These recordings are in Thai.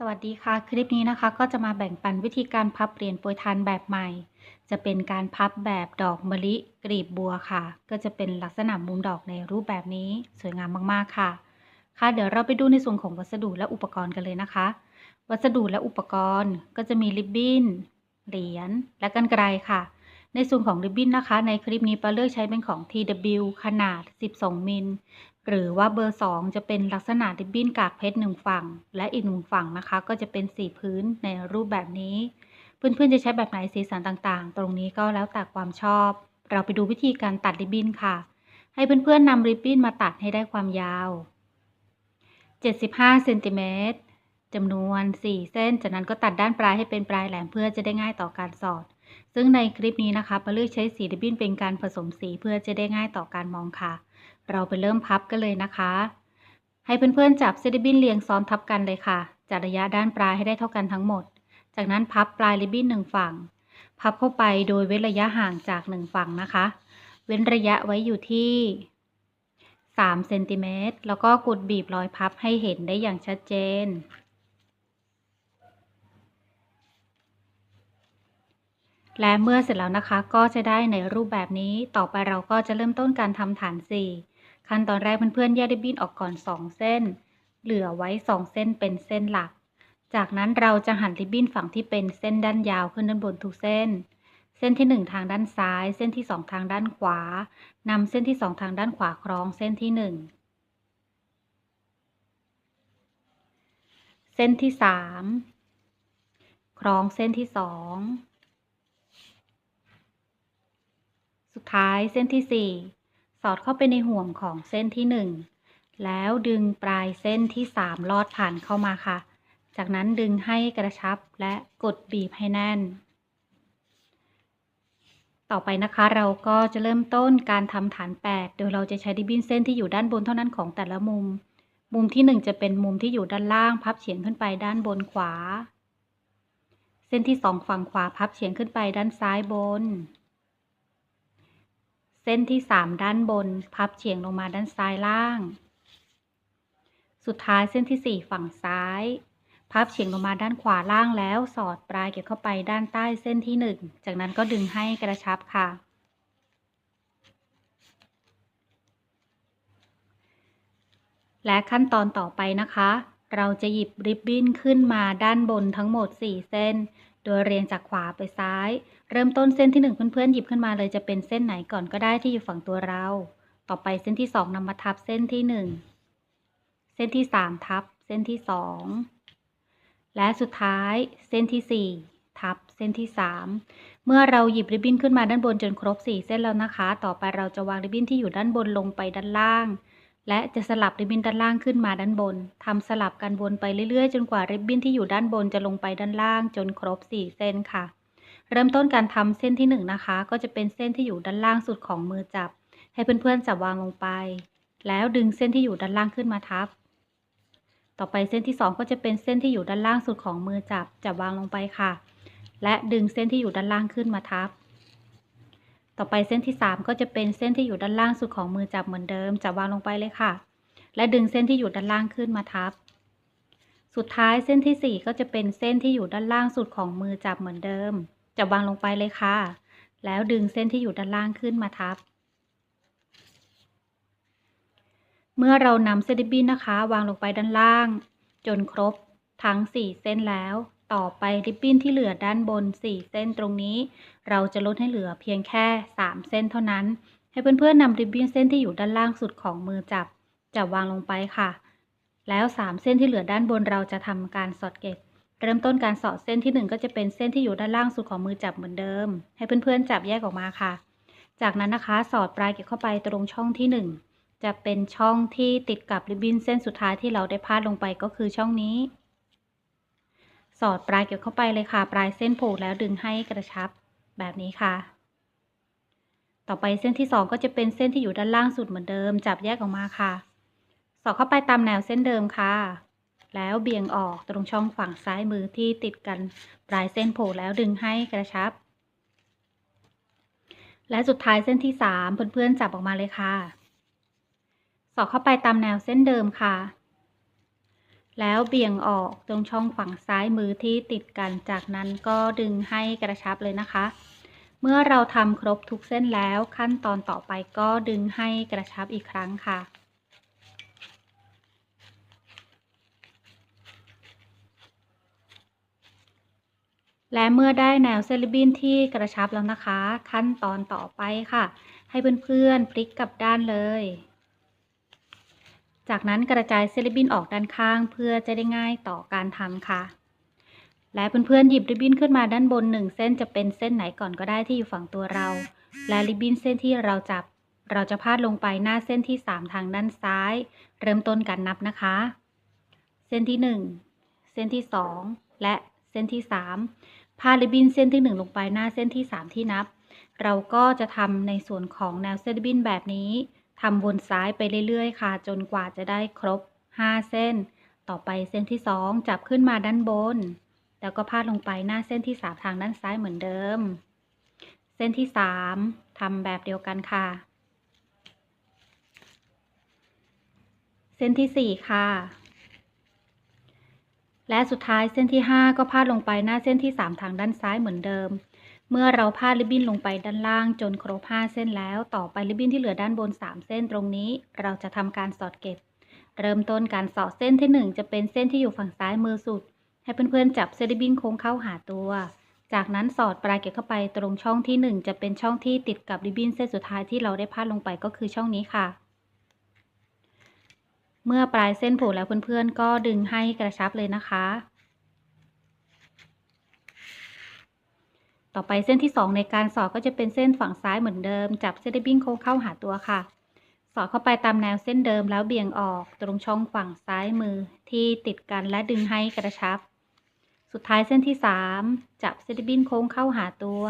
สวัสดีค่ะ คลิปนี้นะคะก็จะมาแบ่งปันวิธีการพับเหรียญโปรยทานแบบใหม่ จะเป็นการพับแบบดอกมะลิกลีบบัวค่ะ ก็จะเป็นลักษณะมุมดอกในรูปแบบนี้สวยงามมากๆค่ะ ค่ะเดี๋ยวเราไปดูในส่วนของวัสดุและอุปกรณ์กันเลยนะคะ วัสดุและอุปกรณ์ก็จะมีริบบิ้นเหรียญและกันไกรค่ะ ในส่วนของริบบิ้นนะคะ ในคลิปนี้ปาเลือกใช้เป็นของ TW ขนาด 12 มิล หรือว่าเบอร์ 2 จะเป็นลักษณะริบบิ้นกากเพชรหนึ่งฝั่ง และอีกหนึ่งฝั่งนะคะ ก็จะเป็นสีพื้นในรูปแบบนี้ เพื่อนๆจะใช้แบบไหนสีสันต่างๆ ตรงนี้ก็แล้วแต่ความชอบ เราไปดูวิธีการตัดริบบิ้นค่ะ ให้เพื่อนๆนำริบบิ้นมาตัดให้ได้ความยาว 75เซนติเมตรจำนวน 4 เส้น จากนั้นก็ตัดด้านปลายให้เป็นปลายแหลมเพื่อจะได้ง่ายต่อการสอด ซึ่งในคลิปนี้นะคะปาเลือกใช้สีริบบิ้นเป็นการผสมสีเพื่อจะได้ง่ายต่อการมองค่ะ เราไปเริ่มพับกันเลยนะคะ ให้เพื่อนๆจับเซริบบิ้นเรียงซ้อนทับกันเลยค่ะจัดระยะด้านปลายให้ได้เท่ากันทั้งหมด จากนั้นพับปลายริบบิ้นหนึ่งฝั่ง พับเข้าไปโดยเว้นระยะห่างจากหนึ่งฝั่งนะคะ เว้นระยะไว้อยู่ที่3เซนติเมตรแล้วก็กดบีบรอยพับให้เห็นได้อย่างชัดเจน และเมื่อเสร็จแล้วนะคะก็จะได้ในรูปแบบนี้ ต่อไปเราก็จะเริ่มต้นการทำฐาน4 ขั้นตอนแรกเพื่อนๆแยกริบบิ้นออกก่อน 2 เส้น เหลือไว้ 2 เส้นเป็นเส้นหลัก จากนั้นเราจะหั่นริบบิ้นฝั่งที่เป็นเส้นด้านยาวขึ้นด้านบนทุกเส้น เส้นที่ 1 ทางด้านซ้าย เส้นที่ 2 ทางด้านขวานำเส้นที่ 2 ทางด้านขวาคล้องเส้นที่ 1เส้นที่3คล้องเส้นที่2สุดท้ายเส้นที่4 สอดเข้าไปในห่วงของเส้นที่ 1 แล้วดึงปลายเส้นที่ 3 ลอดผ่านเข้ามาค่ะ จากนั้นดึงให้กระชับและกดบีบให้แน่น ต่อไปนะคะเราก็จะเริ่มต้นการทำฐาน 8 โดยเราจะใช้ริบบิ้นเส้นที่อยู่ด้านบนเท่านั้นของแต่ละมุม มุมที่ 1 จะเป็นมุมที่อยู่ด้านล่างพับเฉียงขึ้นไปด้านบนขวา เส้นที่ 2 ฝั่งขวาพับเฉียงขึ้นไปด้านซ้ายบน เส้นที่ 3 ด้านบน พับเฉียงลงมาด้านซ้ายล่าง สุดท้ายเส้นที่ 4 ฝั่งซ้าย พับเฉียงลงมาด้านขวาล่างแล้ว สอดปลายเก็บเข้าไปด้านใต้เส้นที่ 1 จากนั้นก็ดึงให้กระชับค่ะ และขั้นตอนต่อไปนะคะ เราจะหยิบริบบิ้นขึ้นมาด้านบนทั้งหมด 4 เส้น โดยเรียงจากขวาไปซ้าย เริ่มต้นเส้นที่ 1 เพื่อนๆหยิบขึ้นมาเลยจะเป็นเส้นไหนก่อนก็ได้ที่อยู่ฝั่งตัวเรา ต่อไปเส้นที่ 2นำมาทับเส้นที่ 1 เส้นที่ 3 ทับเส้นที่ 2 และสุดท้ายเส้นที่ 4 ทับเส้นที่ 3 เมื่อเราหยิบริบบิ้นขึ้นมาด้านบนจนครบ 4 เส้นแล้วนะคะ ต่อไปเราจะวางริบบิ้นที่อยู่ด้านบนลงไปด้านล่าง และจะสลับริบบิ้นด้านล่างขึ้นมาด้านบนทำสลับกันวนไปเรื่อยๆ จนกว่าริบบิ้นที่อยู่ด้านบนจะลงไปด้านล่างจนครบ 4 เส้นค่ะ เริ่มต้นการทำเส้นที่ 1 นะคะ ก็จะเป็นเส้นที่อยู่ด้านล่างสุดของมือจับ ให้เพื่อนๆจับวางลงไป แล้วดึงเส้นที่อยู่ด้านล่างขึ้นมาทับ ต่อไปเส้นที่ 2 ก็จะเป็นเส้นที่อยู่ด้านล่างสุดของมือจับจับวางลงไปค่ะ และดึงเส้นที่อยู่ด้านล่างขึ้นมาทับ ต่อไปเส้นที่ 3 ก็จะเป็นเส้นที่อยู่ด้านล่างสุดของมือจับเหมือนเดิมจับวางลงไปเลยค่ะ และดึงเส้นที่อยู่ด้านล่างขึ้นมาทับ สุดท้ายเส้นที่ 4 ก็จะเป็นเส้นที่อยู่ด้านล่างสุดของมือจับเหมือนเดิม จับวางลงไปเลยค่ะ แล้วดึงเส้นที่อยู่ด้านล่างขึ้นมาทับ เมื่อเรานำเส้นริบบิ้นนะคะ วางลงไปด้านล่าง จนครบทั้ง 4 เส้นแล้ว ต่อไปริบบิ้นที่เหลือด้านบน 4 เส้นตรงนี้ เราจะลดให้เหลือเพียงแค่ 3 เส้นเท่านั้น ให้เพื่อนๆนำริบบิ้นเส้นที่อยู่ด้านล่างสุดของมือจับจับวางลงไปค่ะ แล้ว 3 เส้นที่เหลือด้านบนเราจะทำการสอดเก็บ เริ่มต้นการสอดเส้นที่ 1 ก็จะเป็นเส้นที่อยู่ด้านล่างสุดของมือจับเหมือนเดิม ให้เพื่อนๆจับแยกออกมาค่ะ จากนั้นนะคะสอดปลายเก็บเข้าไปตรงช่องที่ 1 จะเป็นช่องที่ติดกับริบบิ้นเส้นสุดท้ายที่เราได้พาดลงไปก็คือช่องนี้ สอดปลายเก็บเข้าไปเลยค่ะ ปลายเส้นผูกแล้วดึงให้กระชับแบบนี้ค่ะ ต่อไปเส้นที่ 2 ก็จะเป็นเส้นที่อยู่ด้านล่างสุดเหมือนเดิม จับแยกออกมาค่ะ สอดเข้าไปตามแนวเส้นเดิมค่ะ แล้วเบี่ยงออกตรงช่องฝั่งซ้ายมือที่ติดกันปลายเส้นโผล่แล้วดึงให้กระชับ และสุดท้ายเส้นที่ 3 เพื่อนๆจับออกมาเลยค่ะ สอดเข้าไปตามแนวเส้นเดิมค่ะ แล้วเบี่ยงออกตรงช่องฝั่งซ้ายมือที่ติดกันจากนั้นก็ดึงให้กระชับเลยนะคะ เมื่อเราทำครบทุกเส้นแล้วขั้นตอนต่อไปก็ดึงให้กระชับอีกครั้งค่ะ และเมื่อได้แนวเส้นริบบิ้นที่กระชับแล้วนะคะ ขั้นตอนต่อไปค่ะ ให้เพื่อนๆพลิกกลับด้านเลย จากนั้นกระจายเส้นริบบิ้นออกด้านข้างเพื่อจะได้ง่ายต่อการทำค่ะ และเพื่อนๆหยิบริบบิ้นขึ้นมาด้านบนหนึ่งเส้นจะเป็นเส้นไหนก่อนก็ได้ที่อยู่ฝั่งตัวเรา และริบบิ้นเส้นที่เราจับ เราจะพาดลงไปหน้าเส้นที่ 3 ทางด้านซ้าย เริ่มต้นการนับนะคะ เส้นที่ 1 เส้นที่ 2 และ เส้นที่ 3 พาดริบบิ้นเส้นที่ 1 ลงไปหน้าเส้นที่ 3 ที่นับ เราก็จะทำในส่วนของแนวเส้นริบบินแบบนี้ทำวนซ้ายไปเรื่อยๆ ค่ะ จนกว่าจะได้ครบ 5 เส้น ต่อไปเส้นที่ 2 จับขึ้นมาด้านบน แล้วก็พาดลงไปหน้าเส้นที่ 3 ทางด้านซ้ายเหมือนเดิม เส้นที่ 3ทำแบบเดียวกันค่ะ เส้นที่ 4 ค่ะ และสุดท้ายเส้นที่ 5 ก็พาดลงไปหน้าเส้นที่ 3 ทางด้านซ้ายเหมือนเดิม เมื่อเราพาดริบบิ้นลงไปด้านล่างจนครบ 5 เส้นแล้ว ต่อไปริบบิ้นที่เหลือด้านบน 3 เส้นตรงนี้ เราจะทำการสอดเก็บ เริ่มต้นการสอดเส้นที่ 1 จะเป็นเส้นที่อยู่ฝั่งซ้ายมือสุด ให้เพื่อนๆจับเส้นริบบิ้นโค้งเข้าหาตัว จากนั้นสอดปลายเก็บเข้าไปตรงช่องที่ 1 จะเป็นช่องที่ติดกับริบบิ้นเส้นสุดท้ายที่เราได้พาดลงไปก็คือช่องนี้ค่ะ เมื่อปลายเส้นโผล่แล้วเพื่อนๆ ก็ดึงให้กระชับเลยนะคะ ต่อไปเส้นที่ 2 ในการสอดก็จะเป็นเส้นฝั่งซ้ายเหมือนเดิม จับเส้นริบบิ้นโค้งเข้าหาตัวค่ะ สอดเข้าไปตามแนวเส้นเดิมแล้วเบี่ยงออกตรงช่องฝั่งซ้ายมือที่ติดกันและดึงให้กระชับ สุดท้ายเส้นที่ 3 จับเส้นริบบิ้นโค้งเข้าหาตัว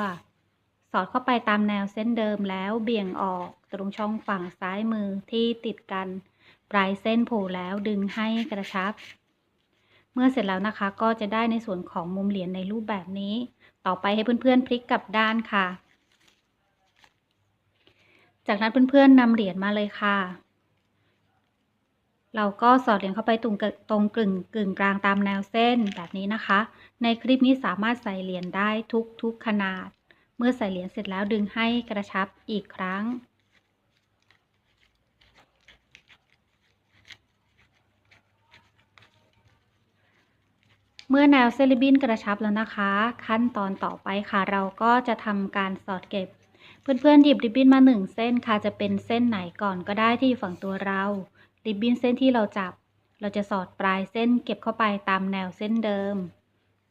สอดเข้าไปตามแนวเส้นเดิมแล้วเบี่ยงออกตรงช่องฝั่งซ้ายมือที่ติดกัน ปลายเส้นโผล่แล้วดึงให้กระชับ เมื่อเสร็จแล้วนะคะ ก็จะได้ในส่วนของมุมเหรียญในรูปแบบนี้ ต่อไปให้เพื่อนๆพลิกกลับด้านค่ะ จากนั้นเพื่อนๆนำเหรียญมาเลยค่ะ เราก็สอดเหรียญเข้าไปตรงตรงกึ่งกึ่งกลางตามแนวเส้นแบบนี้นะคะ ในคลิปนี้สามารถใส่เหรียญได้ทุกทุกขนาด เมื่อใส่เหรียญเสร็จแล้วดึงให้กระชับอีกครั้ง เมื่อแนวเซลิบินกระชับแล้วนะคะ ขั้นตอนต่อไปค่ะ เราก็จะทำการสอดเก็บ เพื่อนๆหยิบริบบิ้นมาหนึ่งเส้นค่ะ จะเป็นเส้นไหนก่อนก็ได้ที่อยู่ฝั่งตัวเรา ริบบิ้นเส้นที่เราจับ เราจะสอดปลายเส้นเก็บเข้าไปตามแนวเส้นเดิม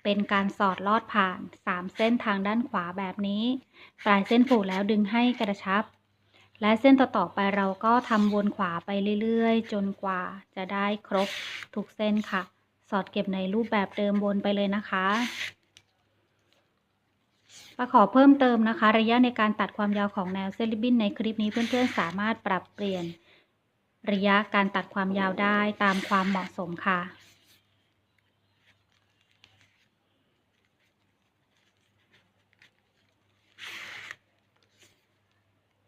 เป็นการสอดลอดผ่าน 3 เส้นทางด้านขวาแบบนี้ ปลายเส้นผูกแล้วดึงให้กระชับ และเส้นต่อๆไปเราก็ทำวนขวาไปเรื่อยๆ จนกว่าจะได้ครบทุกเส้นค่ะ สอดเก็บในรูปแบบเดิมวนไปเลยนะคะปาขอเพิ่มเติมนะคะ ระยะในการตัดความยาวของแนวเส้นริบบิ้นในคลิปนี้เพื่อนๆสามารถปรับเปลี่ยน ระยะการตัดความยาวได้ตามความเหมาะสมค่ะ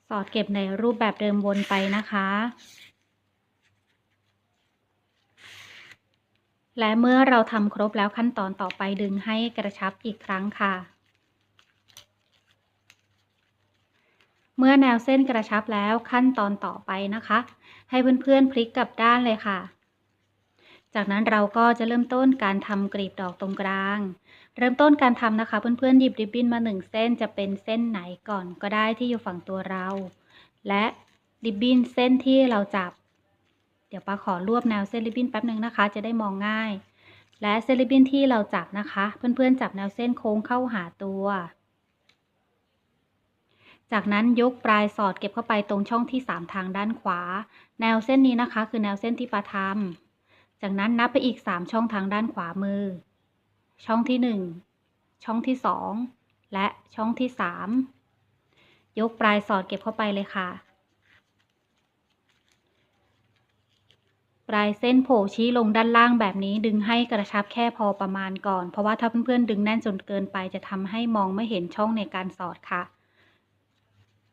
สอดเก็บในรูปแบบเดิมวนไปนะคะ และเมื่อเราทำครบแล้วขั้นตอนต่อไปดึงให้กระชับอีกครั้งค่ะ เมื่อแนวเส้นกระชับแล้วขั้นตอนต่อไปนะคะ ให้เพื่อนๆพลิกกลับด้านเลยค่ะ จากนั้นเราก็จะเริ่มต้นการทำกลีบดอกตรงกลาง เริ่มต้นการทำนะคะ เพื่อนๆหยิบริบบิ้นมาหนึ่งเส้นจะเป็นเส้นไหนก่อนก็ได้ที่อยู่ฝั่งตัวเรา และริบบิ้นเส้นที่เราจับ เดี๋ยวป้าขอรวบแนวเส้นริบบิ้นแป๊บนึงนะคะ จะได้มองง่าย และเส้นริบบิ้นที่เราจับนะคะ เพื่อนๆจับแนวเส้นโค้งเข้าหาตัว จากนั้นยกปลายสอดเก็บเข้าไปตรงช่องที่ 3 ทางด้านขวา แนวเส้นนี้นะคะ คือแนวเส้นที่ปลาทำจากนั้นนับไปอีก 3 ช่องทางด้านขวามือ ช่องที่ 1 ช่องที่ 2 และช่องที่ 3 ยกปลายสอดเก็บเข้าไปเลยค่ะ ปลายเส้นโผล่ชี้ลงด้านล่างแบบนี้ดึงให้กระชับแค่พอประมาณก่อน เพราะว่าถ้าเพื่อนๆดึงแน่นจนเกินไปจะทำให้มองไม่เห็นช่องในการสอดค่ะ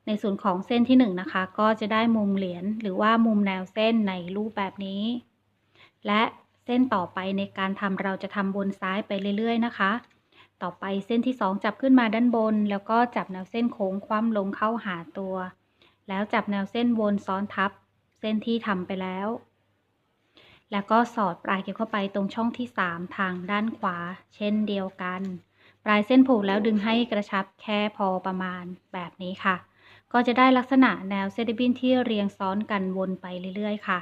ในส่วนของเส้นที่1นนะคะ ก็จะได้มุมเหรียญหรือว่ามุมแนวเส้นในรูปแบบนี้ และเส้นต่อไปในการทำเราจะทำบนซ้ายไปเรื่อยๆ นะคะ ต่อไปเส้นที่ 2 จับขึ้นมาด้านบน แล้วก็จับแนวเส้นโค้งคว่ำลงเข้าหาตัว แล้วจับแนวเส้นวนซ้อนทับ เส้นที่ทำไปแล้ว แล้วก็สอดปลายเก็บเข้าไปตรงช่องที่ 3 ทางด้านขวา เช่นเดียวกัน ปลายเส้นผูกแล้วดึงให้กระชับแค่พอประมาณแบบนี้ค่ะ ก็จะได้ลักษณะแนวเซตบินที่เรียงซ้อนกันวนไปเรื่อยๆ ค่ะ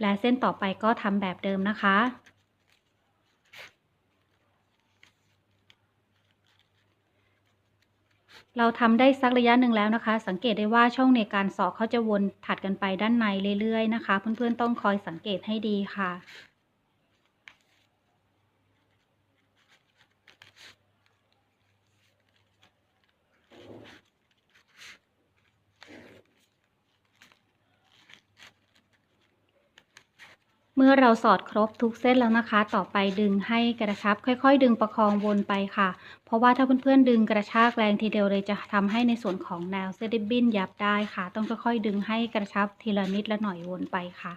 และเส้นต่อไปก็ทำแบบเดิมนะคะ เราทำได้สักระยะหนึ่งแล้วนะคะ สังเกตได้ว่าช่องในการสอเขาจะวนถัดกันไปด้านในเรื่อยๆนะคะ เพื่อนๆต้องคอยสังเกตให้ดีค่ะ เมื่อเราสอดครบทุกเส้นแล้วนะคะ ต่อไปดึงให้กระชับ ค่อย ๆ ดึงประคองวนไปค่ะ เพราะว่าถ้าเพื่อนๆดึงกระชากแรงทีเดียวเลยจะทำให้ในส่วนของแนวเซดิบินยับได้ค่ะ ต้องค่อยๆดึงให้กระชับทีละนิดละหน่อยวนไปค่ะ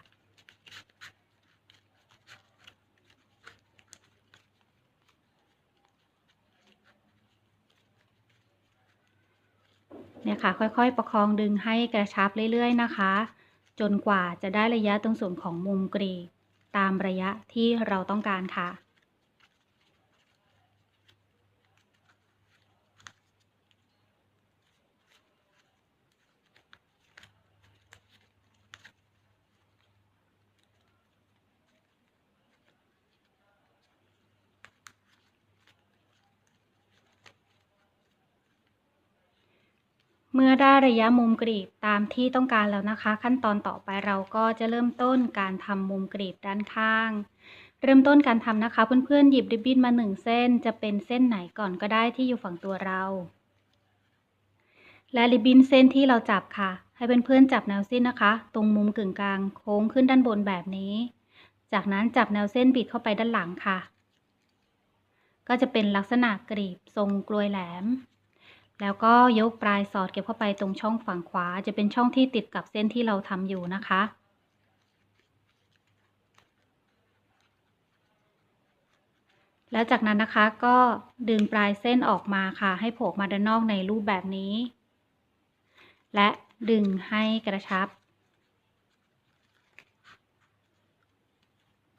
เนี่ยค่ะ ค่อยๆ ประคองดึงให้กระชับเรื่อยๆนะคะ จนกว่าจะได้ระยะตรงส่วนของมุมกรี ตามระยะที่เราต้องการค่ะ เมื่อได้ระยะมุมกรีบตามที่ต้องการแล้วนะคะ ขั้นตอนต่อไปเราก็จะเริ่มต้นการทำมุมกรีบด้านข้าง เริ่มต้นการทำนะคะ เพื่อนๆหยิบริบบิ้นมาหนึ่งเส้น จะเป็นเส้นไหนก่อนก็ได้ที่อยู่ฝั่งตัวเรา และริบบิ้นเส้นที่เราจับค่ะ ให้เพื่อนๆจับแนวเส้นนะคะ ตรงมุมกึ่งกลางโค้งขึ้นด้านบนแบบนี้ จากนั้นจับแนวเส้นบิดเข้าไปด้านหลังค่ะ ก็จะเป็นลักษณะกรีบทรงกลวยแหลม แล้วก็ยกปลายสอดเก็บเข้าไปตรงช่องฝั่งขวา จะเป็นช่องที่ติดกับเส้นที่เราทำอยู่นะคะ แล้วจากนั้นนะคะก็ดึงปลายเส้นออกมาค่ะ ให้โผล่มาด้านนอกในรูปแบบนี้ และดึงให้กระชับ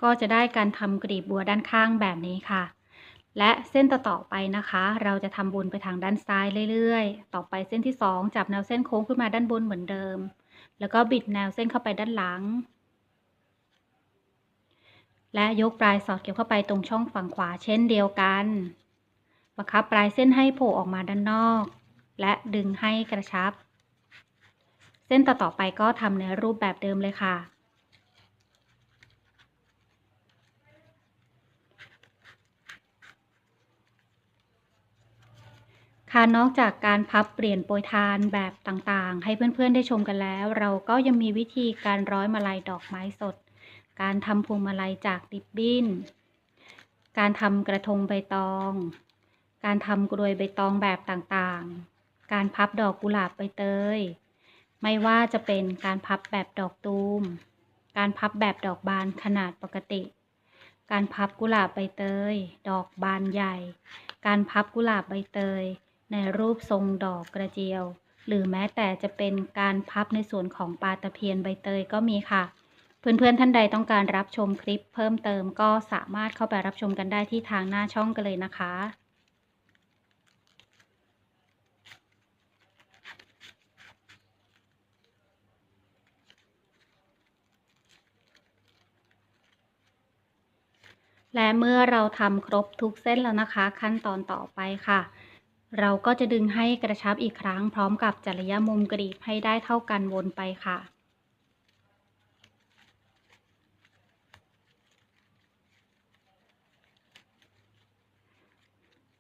ก็จะได้การทำกรีบบัวด้านข้างแบบนี้ค่ะ และเส้นต่อๆไปนะคะ เราจะทำบุญไปทางด้านซ้ายเรื่อยๆ ต่อไปเส้นที่ 2 จับแนวเส้นโค้งขึ้นมาด้านบนเหมือนเดิม แล้วก็บิดแนวเส้นเข้าไปด้านหลัง และยกปลายสอดเกี่ยวเข้าไปตรงช่องฝั่งขวาเช่นเดียวกันประคับปลายเส้นให้โผล่ออกมาด้านนอก และดึงให้กระชับ เส้นต่อๆไปก็ทำในรูปแบบเดิมเลยค่ะ ค่ะนอกจากการพับเปลี่ยนโปรยทานแบบต่างๆ ให้เพื่อนๆได้ชมกันแล้ว เราก็ยังมีวิธีการร้อยมาลัยดอกไม้สด การทำพวงมาลัยจากริบบิ้น การทำกระทงใบตอง การทำกรวยใบตองแบบต่างๆ การพับดอกกุหลาบใบเตย ไม่ว่าจะเป็นการพับแบบดอกตูม การพับแบบดอกบานขนาดปกติ การพับกุหลาบใบเตย ดอกบานใหญ่ การพับกุหลาบใบเตย ในรูปทรงดอกกระเจียว หรือแม้แต่จะเป็นการพับในส่วนของปลาตะเพียนใบเตยก็มีค่ะ เพื่อนๆท่านใดต้องการรับชมคลิปเพิ่มเติมก็สามารถเข้าไปรับชมกันได้ที่ทางหน้าช่องกันเลยนะคะและเมื่อเราทำครบทุกเส้นแล้วนะคะ ขั้นตอนต่อไปค่ะ เราก็จะดึงให้กระชับอีกครั้งพร้อมกับจัดระยะมุมกรีบให้ได้เท่ากันวนไปค่ะ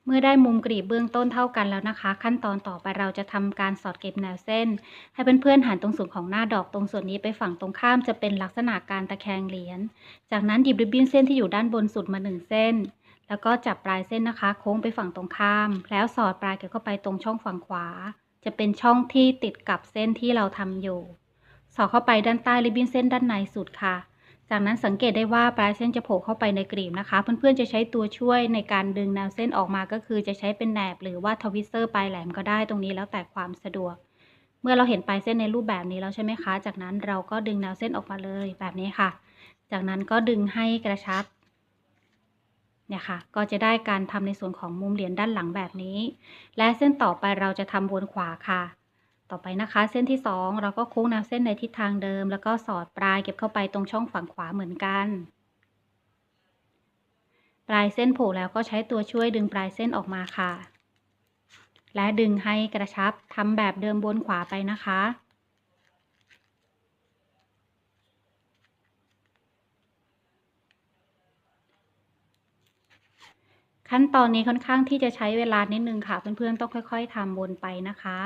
เมื่อได้มุมกรีบเบื้องต้นเท่ากันแล้วนะคะ ขั้นตอนต่อไปเราจะทำการสอดเก็บแนวเส้น ให้เพื่อนๆหันตรงส่วนของหน้าดอกตรงส่วนนี้ไปฝั่งตรงข้ามจะเป็นลักษณะการตะแคงเหรียญจากนั้นหยิบริบบิ้นเส้นที่อยู่ด้านบนสุดมาหนึ่งเส้น แล้วก็จับปลายเส้นนะคะ โค้งไปฝั่งตรงข้าม แล้วสอดปลายเกี่ยวเข้าไปตรงช่องฝั่งขวา จะเป็นช่องที่ติดกับเส้นที่เราทำอยู่ สอดเข้าไปด้านใต้ริบบิ้นเส้นด้านในสุดค่ะ จากนั้นสังเกตได้ว่าปลายเส้นจะโผล่เข้าไปในกลีบนะคะ เพื่อนๆจะใช้ตัวช่วยในการดึงแนวเส้นออกมาก็คือจะใช้เป็นแหนบหรือว่าทวิสเตอร์ปลายแหลมก็ได้ตรงนี้แล้วแต่ความสะดวก เมื่อเราเห็นปลายเส้นในรูปแบบนี้แล้วใช่ไหมคะ จากนั้นเราก็ดึงแนวเส้นออกมาเลยแบบนี้ค่ะ จากนั้นก็ดึงให้กระชับ เนี่ยค่ะก็จะได้การทำในส่วนของมุมเหรียญด้านหลังแบบนี้ และเส้นต่อไปเราจะทำบนขวาค่ะ ต่อไปนะคะ เส้นที่ 2 เราก็โค้งแนวเส้นในทิศทางเดิม แล้วก็สอดปลายเก็บเข้าไปตรงช่องฝั่งขวาเหมือนกัน ปลายเส้นโผล่แล้วก็ใช้ตัวช่วยดึงปลายเส้นออกมาค่ะ และดึงให้กระชับทำแบบเดิมบนขวาไปนะคะ ขั้นตอนนี้ค่อนข้างที่จะใช้เวลานิดนึงค่ะ เพื่อนๆต้องค่อย ๆทำวนไปนะคะ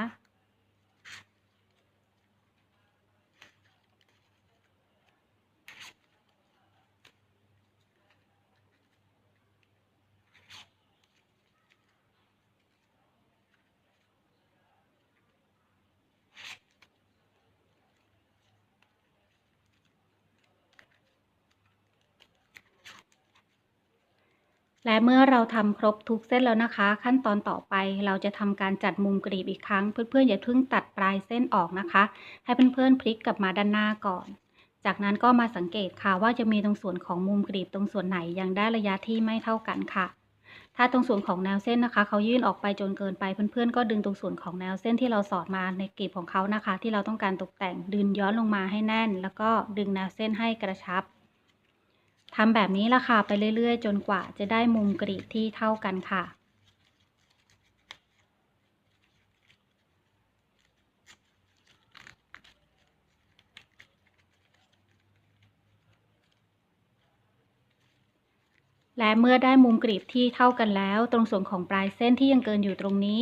และเมื่อเราทำครบทุกเส้นแล้วนะคะ ขั้นตอนต่อไปเราจะทำการจัดมุมกรีบอีกครั้ง เพื่อนๆอย่าเพิ่งตัดปลายเส้นออกนะคะ ให้เพื่อนๆพลิกกลับมาด้านหน้าก่อน จากนั้นก็มาสังเกตค่ะว่าจะมีตรงส่วนของมุมกรีบตรงส่วนไหนยังได้ระยะที่ไม่เท่ากันค่ะ ถ้าตรงส่วนของแนวเส้นนะคะ เขายื่นออกไปจนเกินไปเพื่อนๆ ก็ดึงตรงส่วนของแนวเส้นที่เราสอดมาในกรีบของเขานะคะ ที่เราต้องการตกแต่งดึงย้อนลงมาให้แน่น แล้วก็ดึงแนวเส้นให้กระชับ ทำแบบนี้ละค่ะไปเรื่อยๆ จนกว่าจะได้มุมกรีดที่เท่ากันค่ะ และเมื่อได้มุมกรีบที่เท่ากันแล้ว ตรงส่วนของปลายเส้นที่ยังเกินอยู่ตรงนี้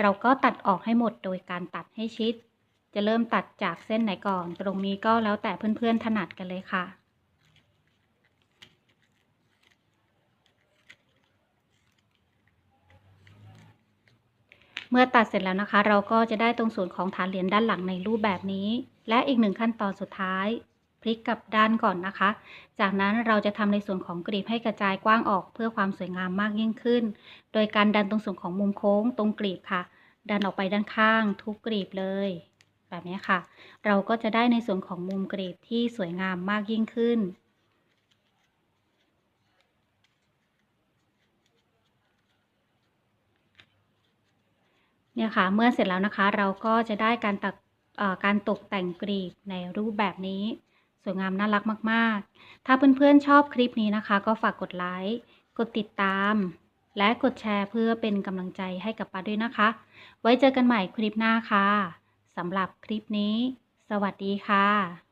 เราก็ตัดออกให้หมดโดยการตัดให้ชิด จะเริ่มตัดจากเส้นไหนก่อน ตรงนี้ก็แล้วแต่เพื่อนๆถนัดกันเลยค่ะ มื่อตัดเสร็จแล้วนะคะ เราก็จะได้ตรงส่วนของฐานเหรียญด้านหลังในรูปแบบนี้ และอีกหนึ่งขั้นตอนสุดท้ายพลิกกลับด้านก่อนนะคะ จากนั้นเราจะทำในส่วนของกรีบให้กระจายกว้างออกเพื่อความสวยงามมากยิ่งขึ้น โดยการดันตรงส่วนของมุมโค้งตรงกรีบค่ะ ดันออกไปด้านข้างทุกกรีบเลย แบบนี้ค่ะ เราก็จะได้ในส่วนของมุมกรีบที่สวยงามมากยิ่งขึ้น เนี่ยค่ะ เมื่อเสร็จแล้วนะคะ เราก็จะได้การตัดการตกแต่งกรีบในรูปแบบนี้ สวยงามน่ารักมาก ๆ ถ้าเพื่อนๆชอบคลิปนี้นะคะ ก็ฝากกดไลค์กดติดตาม และกดแชร์เพื่อเป็นกำลังใจให้กับป้าด้วยนะคะ ไว้เจอกันใหม่คลิปหน้าค่ะสำหรับคลิปนี้ สวัสดีค่ะ